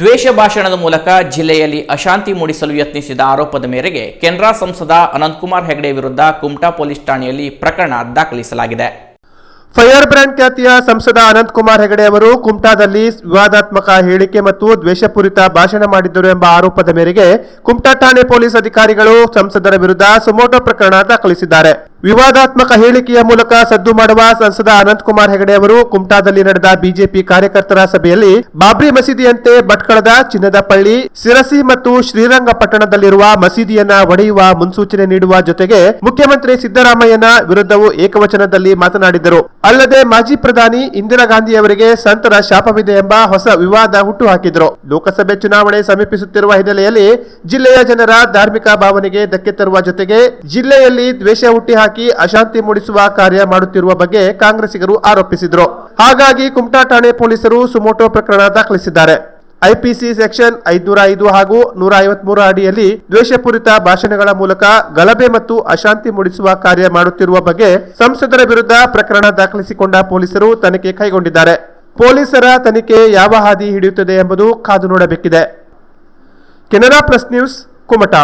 ದ್ವೇಷ ಭಾಷಣದ ಮೂಲಕ ಜಿಲ್ಲೆಯಲ್ಲಿ ಅಶಾಂತಿ ಮೂಡಿಸಲು ಯತ್ನಿಸಿದ ಆರೋಪದ ಮೇರೆಗೆ ಕೆನರಾ ಸಂಸದ ಅನಂತಕುಮಾರ್ ಹೆಗಡೆ ವಿರುದ್ಧ ಕುಮಟಾ ಪೊಲೀಸ್ ಠಾಣೆಯಲ್ಲಿ ಪ್ರಕರಣ ದಾಖಲಿಸಲಾಗಿದೆ. ಫೈರ್ ಬ್ರ್ಯಾಂಡ್ ಖ್ಯಾತಿಯ ಸಂಸದ ಅನಂತ್ ಕುಮಾರ್ ಹೆಗಡೆ ಅವರು ಕುಮಟಾದಲ್ಲಿ ವಿವಾದಾತ್ಮಕ ಹೇಳಿಕೆ ಮತ್ತು ದ್ವೇಷಪೂರಿತ ಭಾಷಣ ಮಾಡಿದ್ದರು ಎಂಬ ಆರೋಪದ ಮೇರೆಗೆ ಕುಮಟಾ ಠಾಣೆ ಪೊಲೀಸ್ ಅಧಿಕಾರಿಗಳು ಸಂಸದರ ವಿರುದ್ಧ ಸುಮೋಟೋ ಪ್ರಕರಣ ದಾಖಲಿಸಿದ್ದಾರೆ. ವಿವಾದಾತ್ಮಕ ಹೇಳಿಕೆಯ ಮೂಲಕ ಸದ್ದು ಮಾಡುವ ಸಂಸದ ಅನಂತ್ ಕುಮಾರ್ ಹೆಗಡೆ ಅವರು ಕುಮಟಾದಲ್ಲಿ ನಡೆದ ಬಿಜೆಪಿ ಕಾರ್ಯಕರ್ತರ ಸಭೆಯಲ್ಲಿ ಬಾಬ್ರಿ ಮಸೀದಿಯಂತೆ ಭಟ್ಕಳದ ಚಿನ್ನದಪಳ್ಳಿ ಸಿರಸಿ ಮತ್ತು ಶ್ರೀರಂಗಪಟ್ಟಣದಲ್ಲಿರುವ ಮಸೀದಿಯನ್ನ ಒಡೆಯುವ ಮುನ್ಸೂಚನೆ ನೀಡುವ ಜೊತೆಗೆ ಮುಖ್ಯಮಂತ್ರಿ ಸಿದ್ದರಾಮಯ್ಯನ ವಿರುದ್ಧವೂ ಏಕವಚನದಲ್ಲಿ ಮಾತನಾಡಿದರು ಅಲ್ಲದೆ ಮಾಜಿ ಪ್ರಧಾನಿ ಇಂದಿರಾ ಗಾಂಧಿಯವರಿಗೆ ಸಂತರ ಶಾಪವಿದೆ ಎಂಬ ಹೊಸ ವಿವಾದ ಹುಟ್ಟುಹಾಕಿದ್ರು. ಲೋಕಸಭೆ ಚುನಾವಣೆ ಸಮೀಪಿಸುತ್ತಿರುವ ಹಿನ್ನೆಲೆಯಲ್ಲಿ ಜಿಲ್ಲೆಯ ಜನರ ಧಾರ್ಮಿಕ ಭಾವನೆಗೆ ಧಕ್ಕೆ ತರುವ ಜೊತೆಗೆ ಜಿಲ್ಲೆಯಲ್ಲಿ ದ್ವೇಷ ಹುಟ್ಟಿಹಾಕಿ ಅಶಾಂತಿ ಮೂಡಿಸುವ ಕಾರ್ಯ ಮಾಡುತ್ತಿರುವ ಬಗ್ಗೆ ಕಾಂಗ್ರೆಸ್ಸಿಗರು ಆರೋಪಿಸಿದರು. ಹಾಗಾಗಿ ಕುಮಟಾ ಠಾಣೆ ಪೊಲೀಸರು ಸುಮೋಟೋ ಪ್ರಕರಣ ದಾಖಲಿಸಿದ್ದಾರೆ. ಐಪಿಸಿ ಸೆಕ್ಷನ್ ಐದುನೂರ ಐದು ಹಾಗೂ ನೂರ ಐವತ್ಮೂರ ಅಡಿಯಲ್ಲಿ ದ್ವೇಷಪೂರಿತ ಭಾಷಣಗಳ ಮೂಲಕ ಗಲಭೆ ಮತ್ತು ಅಶಾಂತಿ ಮೂಡಿಸುವ ಕಾರ್ಯ ಮಾಡುತ್ತಿರುವ ಬಗ್ಗೆ ಸಂಸದರ ವಿರುದ್ಧ ಪ್ರಕರಣ ದಾಖಲಿಸಿಕೊಂಡ ಪೊಲೀಸರು ತನಿಖೆ ಕೈಗೊಂಡಿದ್ದಾರೆ. ಪೊಲೀಸರ ತನಿಖೆ ಯಾವ ಹಾದಿ ಹಿಡಿಯುತ್ತದೆ ಎಂಬುದು ಕಾದು ನೋಡಬೇಕಿದೆ. Canara press news, Kumta.